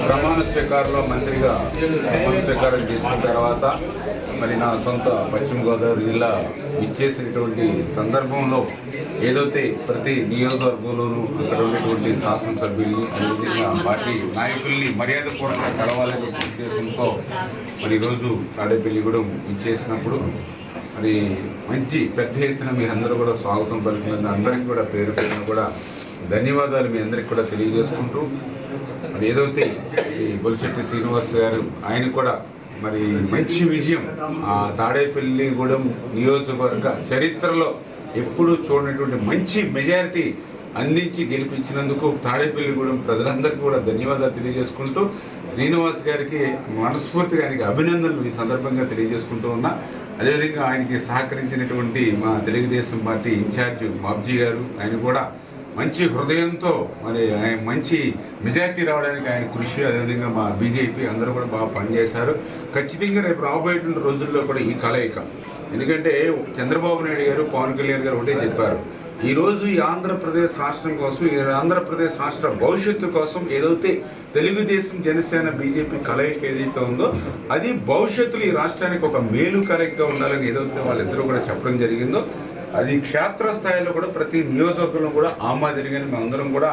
ప్రమాణ స్వీకారంలో మంత్రిగా ప్రమాణ స్వీకారం చేసిన తర్వాత మరి నా సొంత పశ్చిమ గోదావరి జిల్లా ఇచ్చేసినటువంటి సందర్భంలో ఏదైతే ప్రతి నియోజకవర్గంలోనూ అక్కడ ఉన్నటువంటి శాసనసభ్యుల్ని అదేవిధంగా పార్టీ నాయకుల్ని మర్యాదపూర్వకంగా కలవాలనే ఉద్దేశంతో మరి ఈరోజు తాడేపల్లిగూడెం ఇచ్చేసినప్పుడు మరి మంచి పెద్ద ఎత్తున మీరందరూ కూడా స్వాగతం పలికినందుకు అందరికీ కూడా పేరు పేరున కూడా ధన్యవాదాలు మీ అందరికీ కూడా తెలియజేసుకుంటూ మరి ఏదైతే ఈ బొలిశెట్టి శ్రీనివాస్ గారు ఆయన కూడా మరి మంచి విజయం. ఆ తాడేపల్లిగూడెం నియోజకవర్గ చరిత్రలో ఎప్పుడూ చూడనటువంటి మంచి మెజారిటీ అందించి గెలిపించినందుకు తాడేపల్లిగూడెం ప్రజలందరికీ కూడా ధన్యవాదాలు తెలియజేసుకుంటూ శ్రీనివాస్ గారికి మనస్ఫూర్తిగా ఆయనకి అభినందనలు ఈ సందర్భంగా తెలియజేసుకుంటూ ఉన్నా. అదేవిధంగా ఆయనకి సహకరించినటువంటి మా తెలుగుదేశం పార్టీ ఇన్ఛార్జ్ బాబ్జీ గారు ఆయన కూడా మంచి హృదయంతో మరి ఆయన మంచి మెజార్టీ రావడానికి ఆయన కృషి అదేవిధంగా మా బీజేపీ అందరూ కూడా బాగా పనిచేశారు. ఖచ్చితంగా రేపు రాబోయేటువంటి రోజుల్లో కూడా ఈ కలయిక. ఎందుకంటే చంద్రబాబు నాయుడు గారు పవన్ కళ్యాణ్ గారు ఒకటే చెప్పారు. ఈరోజు ఈ ఆంధ్రప్రదేశ్ రాష్ట్రం కోసం ఈ ఆంధ్రప్రదేశ్ రాష్ట్ర భవిష్యత్తు కోసం ఏదైతే తెలుగుదేశం జనసేన బీజేపీ కలయిక ఏదైతే ఉందో అది భవిష్యత్తులో ఈ రాష్ట్రానికి ఒక మేలు కలయికగా ఉండాలని ఏదైతే వాళ్ళిద్దరూ కూడా చెప్పడం జరిగిందో అది క్షేత్రస్థాయిలో కూడా ప్రతి నియోజకవర్గంలో కూడా ఆమాదిరిగానే మేమందరం కూడా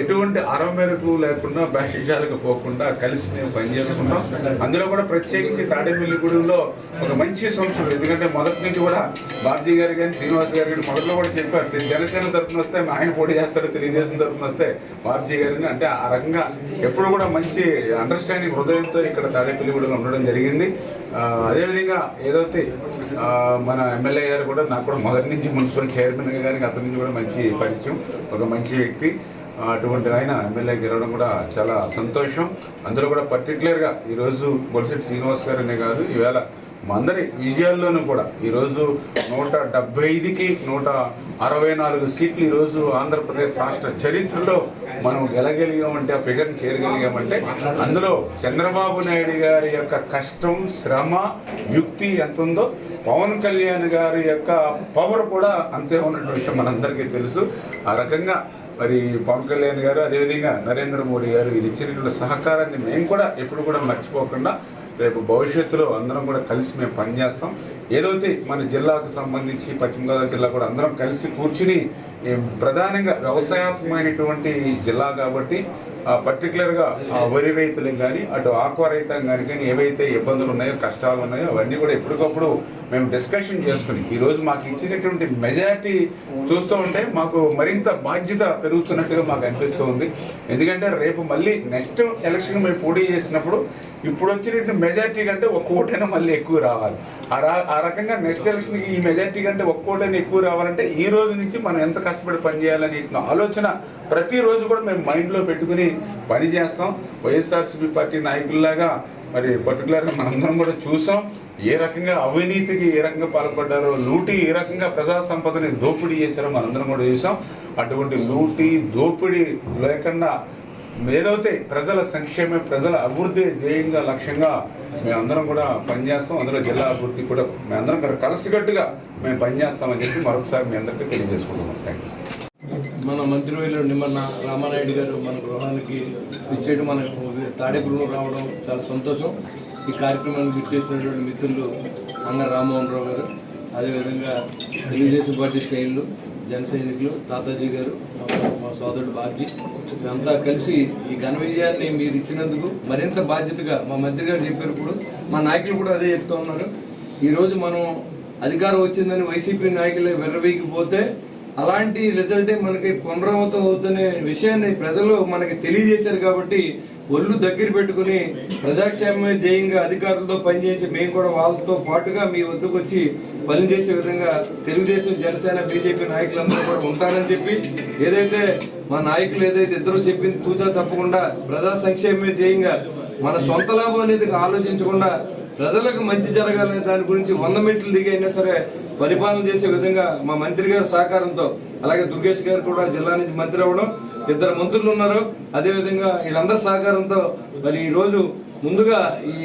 ఎటువంటి అరమేరకు లేకుండా భాషించాలకు పోకుండా కలిసి మేము పనిచేసుకుంటాం అందులో కూడా ప్రత్యేకించి తాడేపల్లిగూడెంలో ఒక మంచి సంస్థలు ఎందుకంటే మొదటి నుంచి కూడా బాబ్జీ గారు కానీ శ్రీనివాస్ గారు కానీ మొదట్లో కూడా చెప్పారు జనసేన తరఫున వస్తే ఆయన పోటీ చేస్తాడు తెలుగుదేశం తరఫున వస్తే బాబ్జీ గారిని. అంటే ఆ రకంగా ఎప్పుడు కూడా మంచి అండర్స్టాండింగ్ హృదయంతో ఇక్కడ తాడేపల్లిగూడెంలో ఉండడం జరిగింది. అదేవిధంగా ఏదైతే మన ఎమ్మెల్యే గారు కూడా నాకు కూడా మొదటి నుంచి మున్సిపల్ చైర్మన్ గారికి అతని నుంచి కూడా మంచి పరిచయం ఒక మంచి వ్యక్తి. అటువంటి ఆయన ఎమ్మెల్యే గెలవడం కూడా చాలా సంతోషం. అందులో కూడా పర్టికులర్గా ఈరోజు బొలిసెట్ శ్రీనివాస్ గారనే కాదు ఈవేళ మా అందరి విజయాల్లోనూ కూడా ఈరోజు నూట డెబ్బై ఐదుకి నూట అరవై నాలుగు సీట్లు ఈరోజు ఆంధ్రప్రదేశ్ రాష్ట్ర చరిత్రలో మనం గెలగలిగామంటే ఆ ఫిగర్ని చేరగలిగామంటే అందులో చంద్రబాబు నాయుడు గారి యొక్క కష్టం శ్రమ యుక్తి ఎంత ఉందో పవన్ కళ్యాణ్ గారి యొక్క పవర్ కూడా అంతే ఉన్నటువంటి విషయం మనందరికీ తెలుసు. ఆ రకంగా మరి పవన్ కళ్యాణ్ గారు అదేవిధంగా నరేంద్ర మోడీ గారు వీరు ఇచ్చినటువంటి సహకారాన్ని మేము కూడా ఎప్పుడు కూడా మర్చిపోకుండా రేపు భవిష్యత్తులో అందరం కూడా కలిసి మేము పనిచేస్తాం. ఏదైతే మన జిల్లాకు సంబంధించి పశ్చిమ గోదావరి జిల్లా కూడా అందరం కలిసి కూర్చుని ప్రధానంగా వ్యవసాయాత్మకమైనటువంటి జిల్లా కాబట్టి పర్టికులర్గా ఆ వరి రైతులకు కానీ అటు ఆక్వా రైతాంగానికి కానీ ఏవైతే ఇబ్బందులు ఉన్నాయో కష్టాలు ఉన్నాయో అవన్నీ కూడా ఎప్పటికప్పుడు మేము డిస్కషన్ చేసుకుని ఈరోజు మాకు ఇచ్చినటువంటి మెజారిటీ చూస్తూ ఉంటే మాకు మరింత బాధ్యత పెరుగుతున్నట్టుగా మాకు అనిపిస్తూ ఉంది. ఎందుకంటే రేపు మళ్ళీ నెక్స్ట్ ఎలక్షన్ మేము పోటీ చేసినప్పుడు ఇప్పుడు వచ్చినటువంటి మెజారిటీ కంటే ఒక ఓటైనా మళ్ళీ ఎక్కువ రావాలి. ఆ రా- ఆ రకంగా నెక్స్ట్ ఎలక్షన్ ఈ మెజారిటీ కంటే ఒక్క ఓటైనా ఎక్కువ రావాలంటే ఈ రోజు నుంచి మనం ఎంత కష్టపడి పనిచేయాలని ఆలోచన ప్రతిరోజు కూడా మేము మైండ్లో పెట్టుకుని పని చేస్తాం. వైఎస్ఆర్సీపీ పార్టీ నాయకుల్లాగా మరి పర్టికులర్గా మనందరం కూడా చూసాం. ఏ రకంగా అవినీతికి ఏ రకంగా పాల్పడ్డారో లూటీ ఏ రకంగా ప్రజా సంపదని దోపిడీ చేశారో మనందరం కూడా చూసాం. అటువంటి లూటీ దోపిడీ లేకుండా ఏదైతే ప్రజల సంక్షేమ ప్రజల అభివృద్ధి ధ్యేయంగా లక్ష్యంగా మేమందరం కూడా పనిచేస్తాం. అందులో జిల్లా అభివృద్ధి కూడా మేమందరం కూడా కలిసికట్టుగా మేము పనిచేస్తామని చెప్పి మరొకసారి మీ అందరికీ తెలియజేసుకుంటున్నాం. థ్యాంక్ యూ మన మంత్రివర్యులు నిమ్మన్న రామానాయుడు గారు మన గృహానికి ఇచ్చేయడం మన తాడేపురం రావడం చాలా సంతోషం. ఈ కార్యక్రమానికి విచ్చేసినటువంటి మిత్రులు అంగ రామ్మోహన్ రావు గారు. అదేవిధంగా తెలుగుదేశం పార్టీ శ్రేణులు జన సైనికులు తాతాజీ గారు మా- సోదరుడు బాబ్జీ అంతా కలిసి ఈ ఘన విజయాన్ని మీరు ఇచ్చినందుకు మరింత బాధ్యతగా మా మంత్రి గారు చెప్పారు ఇప్పుడు మా నాయకులు కూడా అదే చెప్తూ ఉన్నారు. ఈరోజు మనం అధికారం వచ్చిందని వైసీపీ నాయకులే వెర్రవీకిపోతే అలాంటి రిజల్టే మనకి పునరావృతం అవుతున్న విషయాన్ని ప్రజలు మనకి తెలియజేశారు కాబట్టి ఒళ్ళు దగ్గర పెట్టుకుని ప్రజాక్షేమమే ధ్యేయంగా అధికారులతో పనిచేసి మేము కూడా వాళ్ళతో పాటుగా మీ వద్దకు వచ్చి పనిచేసే విధంగా తెలుగుదేశం జనసేన బీజేపీ నాయకులందరూ కూడా ఉంటారని చెప్పి ఏదైతే మా నాయకులు ఏదైతే ఇద్దరు చెప్పింది తూచా తప్పకుండా ప్రజా సంక్షేమమే ధ్యేయంగా మన సొంత లాభం అనేది ఆలోచించకుండా ప్రజలకు మంచి జరగాలనే దాని గురించి వంద మెట్లు దిగి అయినా సరే పరిపాలన చేసే విధంగా మా మంత్రి గారి సహకారంతో అలాగే దుర్గేష్ గారు కూడా జిల్లా నుంచి మంత్రి అవ్వడం ఇద్దరు మంత్రులు ఉన్నారు. అదేవిధంగా వీళ్ళందరి సహకారంతో మరి ఈరోజు ముందుగా ఈ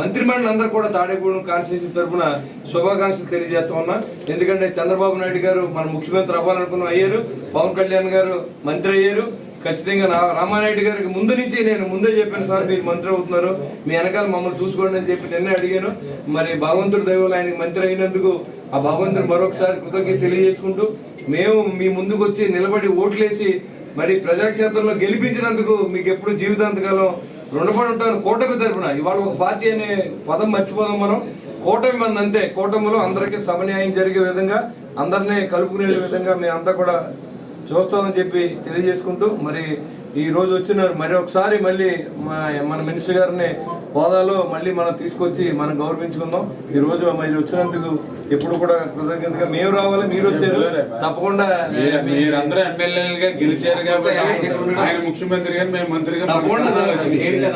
మంత్రిమండలి అందరూ కూడా తాడేపూడి కాన్స్టిట్యూషన్ తరఫున శుభాకాంక్షలు తెలియజేస్తా ఉన్నా. ఎందుకంటే చంద్రబాబు నాయుడు గారు మన ముఖ్యమంత్రి అవ్వాలనుకున్న అయ్యారు. పవన్ కళ్యాణ్ గారు మంత్రి అయ్యారు. ఖచ్చితంగా నా రామానాయుడు గారికి ముందు నుంచి నేను ముందే చెప్పాను సార్ మీరు మంత్రి అవుతున్నారు. మీ వెనకాల మమ్మల్ని చూసుకోండి అని చెప్పి నిన్నే అడిగాను. మరి భగవంతుడు దైవం ఆయనకి మంత్రి అయినందుకు ఆ భగవంతుడు మరొకసారి కృతజ్ఞత తెలియజేసుకుంటూ మేము మీ ముందుకు వచ్చి నిలబడి ఓట్లేసి మరి ప్రజాక్షేత్రంలో గెలిపించినందుకు మీకు ఎప్పుడు జీవితాంతకాలం రుణపడి ఉంటాను కూటమి తరపున ఇవాళ ఒక పార్టీ అనే పదం మర్చిపోదాం మనం. కూటమి మంది అంతే. కూటమిలో అందరికీ సమన్యాయం జరిగే విధంగా అందరినీ కలుపుకునే విధంగా మేమంతా కూడా చూస్తామని చెప్పి తెలియజేసుకుంటూ మరి ఈ రోజు వచ్చిన మరి ఒకసారి మళ్ళీ మా- మన మినిస్టర్ గారిని హోదాలో మళ్ళీ మనం తీసుకొచ్చి మనం గౌరవించుకుందాం. ఈ రోజు మరి వచ్చినందుకు ఎప్పుడు కూడా కృతజ్ఞతగా మేము రావాలి మీరు వచ్చారు. తప్పకుండా. మీరు- మీరందరూ ఎమ్మెల్యేలుగా గెలిచారు కాబట్టి ఆయన ముఖ్యమంత్రిగా మేము మంత్రిగా.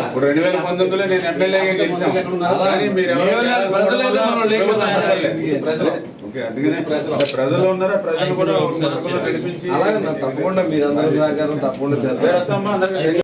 ఇప్పుడు రెండు వేల పంతొమ్మిదిలో నేను ఎమ్మెల్యేగా గెలిచాం. కానీ మీరు ఎవరు మేమే ప్రజలైతే మనం లేం కదా. ప్రభుత్వం ఓకే, అందుకనే ప్రజలు. ఉన్నారా? ప్రజలు కూడా నడిపించి అలాగే తప్పకుండా మీరందరూ సహకారం తప్పకుండా చేస్తారు